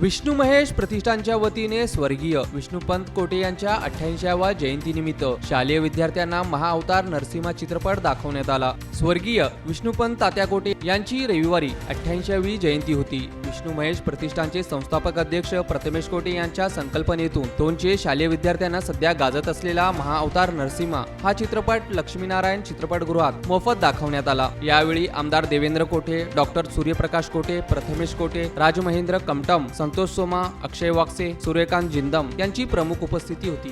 विष्णू महेश प्रतिष्ठानच्या वतीने स्वर्गीय विष्णुपंत कोटे यांच्या अठ्ठ्याऐंशीव्या जयंतीनिमित्त शालेय विद्यार्थ्यांना महाअवतार नरसिंहा चित्रपट दाखवण्यात आला. स्वर्गीय विष्णुपंत तात्या कोटे यांची रविवारी अठ्ठ्याऐंशीवी जयंती होती. विष्णू महेश प्रतिष्ठानचे संस्थापक अध्यक्ष प्रथमेश कोटे यांच्या संकल्पनेतून दोनचे शालेय विद्यार्थ्यांना सध्या गाजत असलेला महाअवतार नरसिंहा हा चित्रपट लक्ष्मीनारायण चित्रपटगृहात मोफत दाखवण्यात आला. यावेळी आमदार देवेंद्र कोठे डॉक्टर सूर्यप्रकाश कोटे प्रथमेश कोटे राजमहेंद्र कमटम संतोष सोमा अक्षय वागसे सूर्यकांत जिंदम यांची प्रमुख उपस्थिती होती.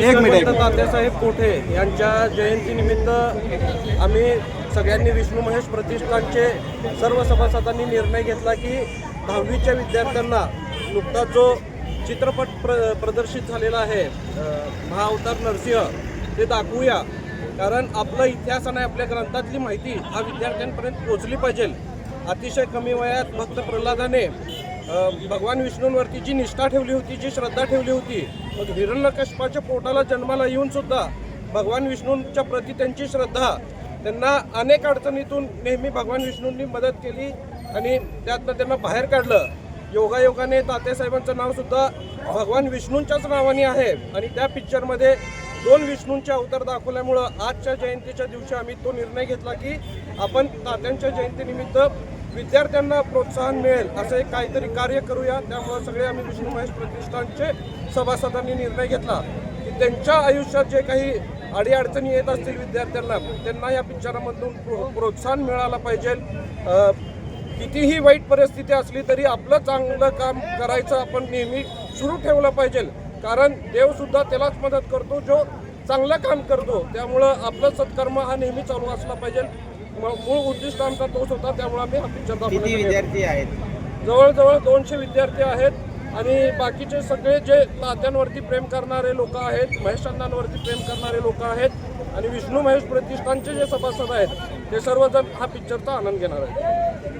एक मिनिट. तात्यासाहेब कोठे यांच्या जयंतीनिमित्त आम्ही सगळ्यांनी विष्णू महेश प्रतिष्ठानचे सर्व सभासदांनी निर्णय घेतला की दहावीच्या विद्यार्थ्यांना नुकताच जो चित्रपट प्र प्रदर्शित झालेला आहे. महाअवतार नरसिंह ते दाखवूया. कारण आपला इतिहास आणि आपल्या ग्रंथातली माहिती हा विद्यार्थ्यांपर्यंत पोहोचली पाहिजे. अतिशय कमी वयात भक्त प्रल्हादाने भगवान विष्णूंवरती जी निष्ठा ठेवली होती जी श्रद्धा ठेवली होती मग हिरण्यकश्पाच्या पोटाला जन्माला येऊन सुद्धा भगवान विष्णूंच्या प्रती त्यांची श्रद्धा त्यांना अनेक अडचणीतून नेहमी भगवान विष्णूंनी मदत केली आणि त्यातनं त्यांना बाहेर काढलं. योगायोगाने तात्यासाहेबांचं नावसुद्धा भगवान विष्णूंच्याच नावाने आहे. आणि त्या पिक्चरमध्ये दोन विष्णूंचे अवतार दाखवल्यामुळं आजच्या जयंतीच्या दिवशी आम्ही तो निर्णय घेतला की आपण तात्यांच्या जयंतीनिमित्त विद्यार्थ्यांना प्रोत्साहन मिळेल असं एक काहीतरी कार्य करूया. त्यामुळं सगळे आम्ही विष्णू महेश प्रतिष्ठानचे सभासदांनी निर्णय घेतला की त्यांच्या आयुष्यात जे काही अडीअडचणी येत असतील विद्यार्थ्यांना त्यांना या पिक्चरामधून प्रो- प्रोत्साहन मिळालं पाहिजे. कितीही वाईट परिस्थिती असली तरी आपलं चांगलं काम करायचं आपण नेहमी सुरू ठेवलं पाहिजे. कारण देव सुद्धा त्यालाच मदत करतो जो चांगलं काम करतो. त्यामुळं आपलं सत्कर्म हा नेहमी चालू असला पाहिजे. म- मूळ उद्दिष्ट आमचा तोच होता त्यामुळे आम्ही हा पिक्चर विद्यार्थी आहेत? जवळजवळ दोनशे विद्यार्थी आहेत आणि बाकीचे सगळे जे तात्यांवरती प्रेम करणारे लोक आहेत महेश अण्णांवरती प्रेम करणारे लोक आहेत आणि विष्णू महेश प्रतिष्ठानचे जे सभासद आहेत ते सर्वजण हा पिक्चरचा आनंद घेणार आहेत.